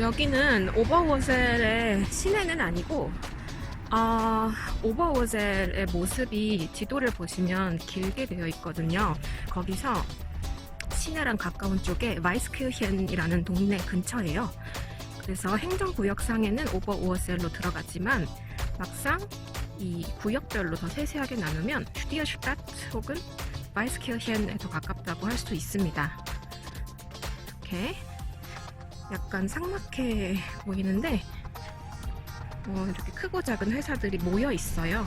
여기는 오버워셀의 시내는 아니고 어, 오버워셀의 모습이 지도를 보시면 길게 되어 있거든요. 거기서 시내랑 가까운 쪽에 마이스크현이라는 동네 근처예요. 그래서 행정구역상에는 오버워셀로 들어가지만 막상 이 구역별로 더 세세하게 나누면 슈디어슈타트 혹은 마이스크현에 더 가깝다고 할 수 있습니다. 이렇게 약간 삭막해 보이는데 어, 이렇게 크고 작은 회사들이 모여 있어요.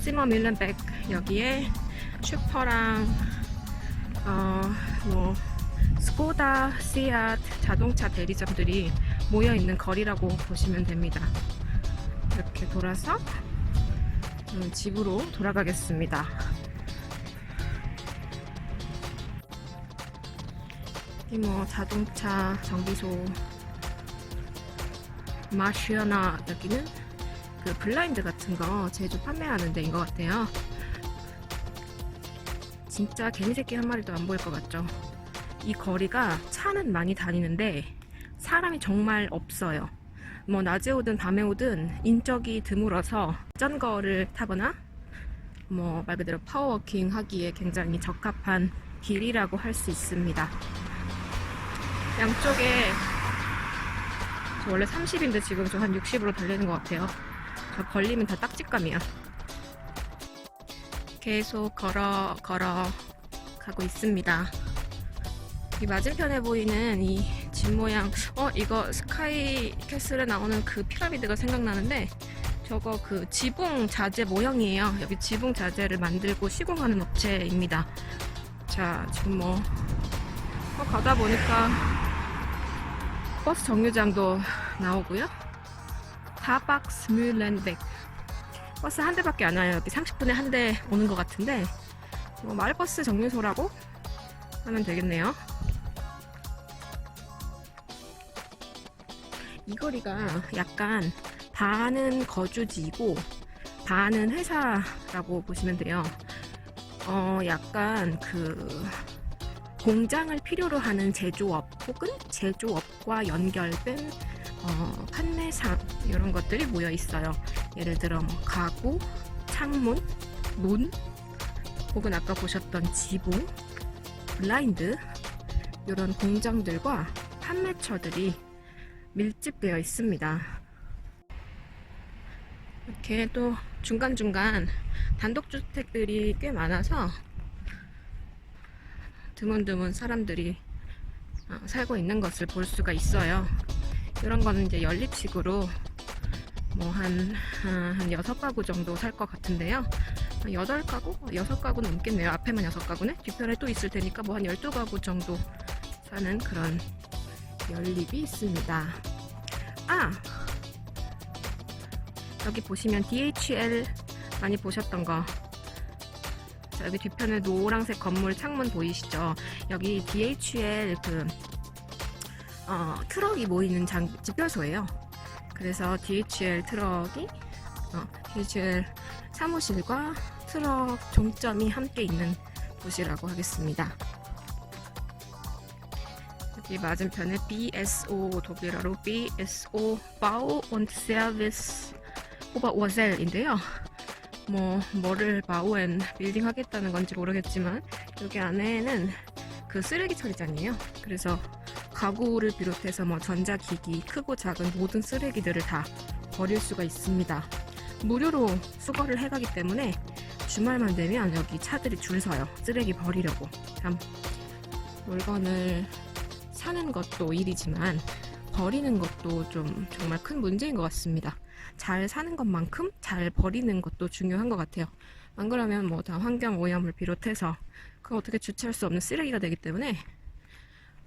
시머 밀런백 여기에 슈퍼랑 어, 뭐 스코다, 시앗 자동차 대리점들이 모여 있는 거리라고 보시면 됩니다. 이렇게 돌아서 음, 집으로 돌아가겠습니다. 여기 뭐 자동차 정비소 마시아나 여기는 그 블라인드 같은 거 제조 판매하는 데인 것 같아요. 진짜 개미새끼 한 마리도 안 보일 것 같죠? 이 거리가 차는 많이 다니는데 사람이 정말 없어요. 뭐 낮에 오든 밤에 오든 인적이 드물어서 자전거를 타거나 뭐 말 그대로 파워워킹 하기에 굉장히 적합한 길이라고 할 수 있습니다. 양쪽에 저 원래 30인데 지금 저 한 60으로 달리는 것 같아요. 저 걸리면 다 딱지감이야. 계속 걸어 걸어 가고 있습니다. 이 맞은편에 보이는 이 집 모양, 어 이거 스카이 캐슬에 나오는 그 피라미드가 생각나는데 저거 그 지붕 자재 모형이에요. 여기 지붕 자재를 만들고 시공하는 업체입니다. 자 지금 뭐 어, 가다 보니까 버스 정류장도 나오고요. 타박스 뮬렌백 버스 한 대밖에 안 와요. 여기 30분에 한 대 오는 것 같은데 뭐 마을버스 정류소라고 하면 되겠네요. 이 거리가 약간 반은 거주지이고 반은 회사라고 보시면 돼요. 어, 약간 그 공장을 필요로 하는 제조업 혹은 제조업과 연결된 어, 판매상 이런 것들이 모여 있어요. 예를 들어 뭐 가구, 창문, 문, 혹은 아까 보셨던 지붕, 블라인드 이런 공장들과 판매처들이 밀집되어 있습니다. 이렇게 또 중간중간 단독주택들이 꽤 많아서 드문드문 사람들이 어, 살고 있는 것을 볼 수가 있어요. 이런 거는 이제 연립식으로 뭐 한, 한 여섯 가구 정도 살 것 같은데요. 한 여덟 가구? 여섯 가구 넘겠네요. 앞에만 여섯 가구네? 뒤편에 또 있을 테니까 뭐한 열두 가구 정도 사는 그런 연립이 있습니다. 아! 여기 보시면 DHL 많이 보셨던 거. 자, 여기 뒤편에 노란색 건물 창문 보이시죠? 여기 DHL 그, 어, 트럭이 모이는 장, 집결소예요. 그래서 DHL 트럭이, 어, DHL 사무실과 트럭 종점이 함께 있는 곳이라고 하겠습니다. 여기 맞은편에 BSO 독일어로 BSO 바우 und Service 오버워셀인데요. 뭐 뭐를 바우앤 빌딩 하겠다는 건지 모르겠지만 여기 안에는 그 쓰레기 처리장이에요. 그래서 가구를 비롯해서 뭐 전자기기 크고 작은 모든 쓰레기들을 다 버릴 수가 있습니다. 무료로 수거를 해가기 때문에 주말만 되면 여기 차들이 줄 서요. 쓰레기 버리려고. 참 물건을 사는 것도 일이지만 버리는 것도 좀 정말 큰 문제인 것 같습니다. 잘 사는 것만큼 잘 버리는 것도 중요한 것 같아요. 안 그러면 뭐 다 환경 오염을 비롯해서 그 어떻게 주체할 수 없는 쓰레기가 되기 때문에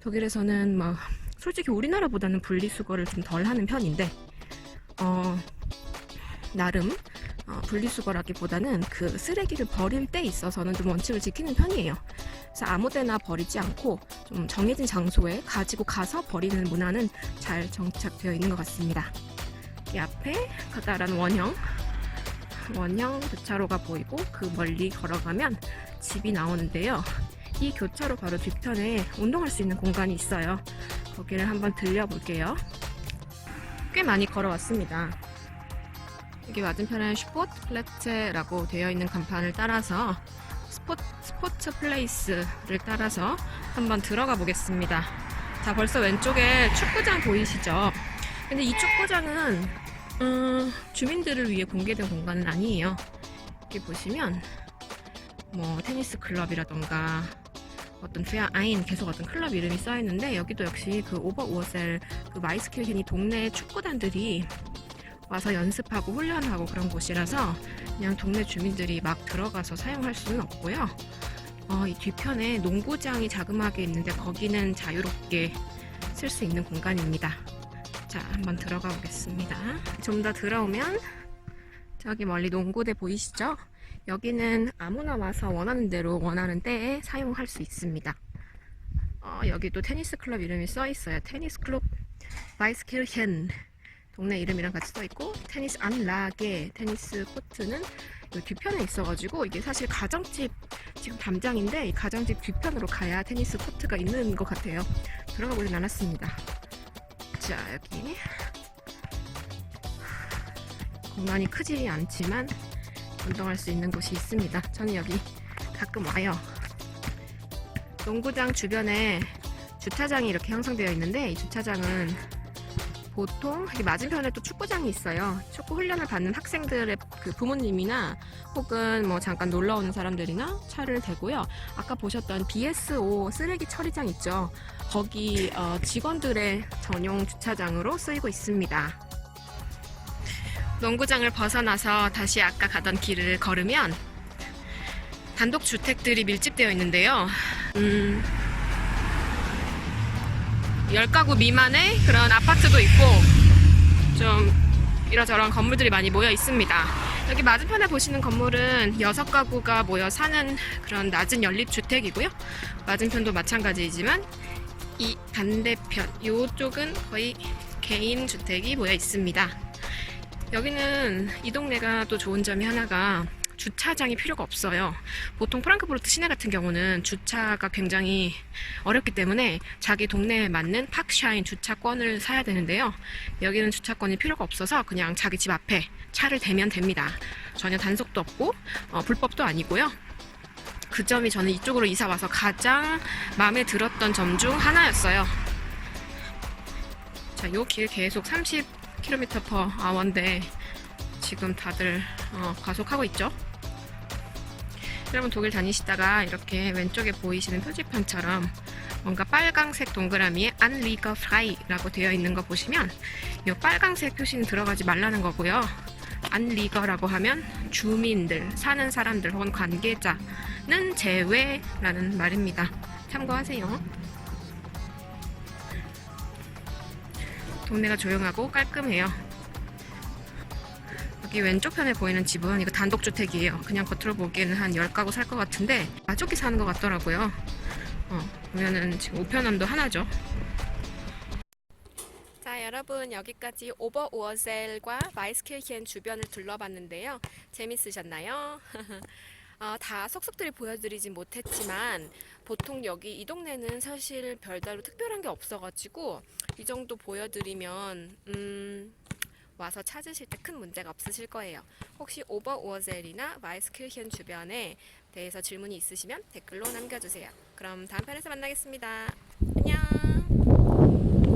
독일에서는 막 솔직히 우리나라보다는 분리수거를 좀 덜 하는 편인데 어 나름 어, 분리수거라기보다는 그 쓰레기를 버릴 때 있어서는 좀 원칙을 지키는 편이에요. 그래서 아무데나 버리지 않고 좀 정해진 장소에 가지고 가서 버리는 문화는 잘 정착되어 있는 것 같습니다. 이 앞에 커다란 원형 원형 교차로가 보이고 그 멀리 걸어가면 집이 나오는데요. B 교차로 바로 뒤편에 운동할 수 있는 공간이 있어요. 거기를 한번 들려볼게요. 꽤 많이 걸어왔습니다. 여기 맞은편에 슈포트 플래츠라고 되어 있는 간판을 따라서 스포, 스포츠 플레이스를 따라서 한번 들어가 보겠습니다. 자, 벌써 왼쪽에 축구장 보이시죠? 근데 이 축구장은 음, 주민들을 위해 공개된 공간은 아니에요. 여기 보시면 뭐 테니스 클럽이라던가 어떤 페어 아인 계속 어떤 클럽 이름이 써 있는데 여기도 역시 그 오버 우어셀 그 마이스킬겐이 동네 축구단들이 와서 연습하고 훈련하고 그런 곳이라서 그냥 동네 주민들이 막 들어가서 사용할 수는 없고요. 어, 이 뒤편에 농구장이 자그마하게 있는데 거기는 자유롭게 쓸 수 있는 공간입니다. 자, 한번 들어가 보겠습니다. 좀 더 들어오면 저기 멀리 농구대 보이시죠? 여기는 아무나 와서 원하는 대로 원하는 때에 사용할 수 있습니다. 어, 여기도 테니스 클럽 이름이 써 있어요. 테니스 클럽 바이스킬헨 동네 이름이랑 같이 써 있고 테니스 안라게 테니스 코트는 이 뒤편에 있어가지고 이게 사실 가정집 지금 담장인데 이 가정집 뒤편으로 가야 테니스 코트가 있는 것 같아요. 들어가 보진 않았습니다. 자 여기 공간이 크지 않지만 운동할 수 있는 곳이 있습니다. 저는 여기 가끔 와요. 농구장 주변에 주차장이 이렇게 형성되어 있는데 이 주차장은 보통 이 맞은편에 또 축구장이 있어요. 축구 훈련을 받는 학생들의 그 부모님이나 혹은 뭐 잠깐 놀러 오는 사람들이나 차를 대고요. 아까 보셨던 BSO 쓰레기 처리장 있죠. 거기 어, 직원들의 전용 주차장으로 쓰이고 있습니다. 농구장을 벗어나서 다시 아까 가던 길을 걸으면 단독 주택들이 밀집되어 있는데요. 음, 10가구 미만의 그런 아파트도 있고 좀 이러저런 건물들이 많이 모여 있습니다. 여기 맞은편에 보시는 건물은 6가구가 모여 사는 그런 낮은 연립주택이고요. 맞은편도 마찬가지이지만 이 반대편, 이쪽은 거의 개인 주택이 모여 있습니다. 여기는 이 동네가 또 좋은 점이 하나가 주차장이 필요가 없어요. 보통 프랑크푸르트 시내 같은 경우는 주차가 굉장히 어렵기 때문에 자기 동네에 맞는 팍샤인 주차권을 사야 되는데요. 여기는 주차권이 필요가 없어서 그냥 자기 집 앞에 차를 대면 됩니다. 전혀 단속도 없고 어, 불법도 아니고요. 그 점이 저는 이쪽으로 이사 와서 가장 마음에 들었던 점 중 하나였어요. 자, 요 길 계속 30km per hour인데 지금 다들 어, 과속하고 있죠. 여러분 독일 다니시다가 이렇게 왼쪽에 보이시는 표지판처럼 뭔가 빨강색 동그라미에 안리거 프라이라고 되어 있는 거 보시면 이 빨강색 표시는 들어가지 말라는 거고요. 안리거라고 하면 주민들, 사는 사람들 혹은 관계자는 제외라는 말입니다. 참고하세요. 동네가 조용하고 깔끔해요. 여기 왼쪽 편에 보이는 집은 이거 단독주택이에요. 그냥 겉으로 보기에는 한 10가구 살 것 같은데 가족이 사는 것 같더라고요. 어, 보면은 지금 우편함도 하나죠. 자, 여러분 여기까지 오버오어셀과 마이스킬켄 주변을 둘러봤는데요. 재밌으셨나요? 어, 다 속속들이 보여드리진 못했지만 보통 여기 이 동네는 사실 별다로 특별한 게 없어가지고 이 정도 보여드리면 음, 와서 찾으실 때 큰 문제가 없으실 거예요. 혹시 오버오어젤이나 마이스킬켄 주변에 대해서 질문이 있으시면 댓글로 남겨주세요. 그럼 다음 편에서 만나겠습니다. 안녕!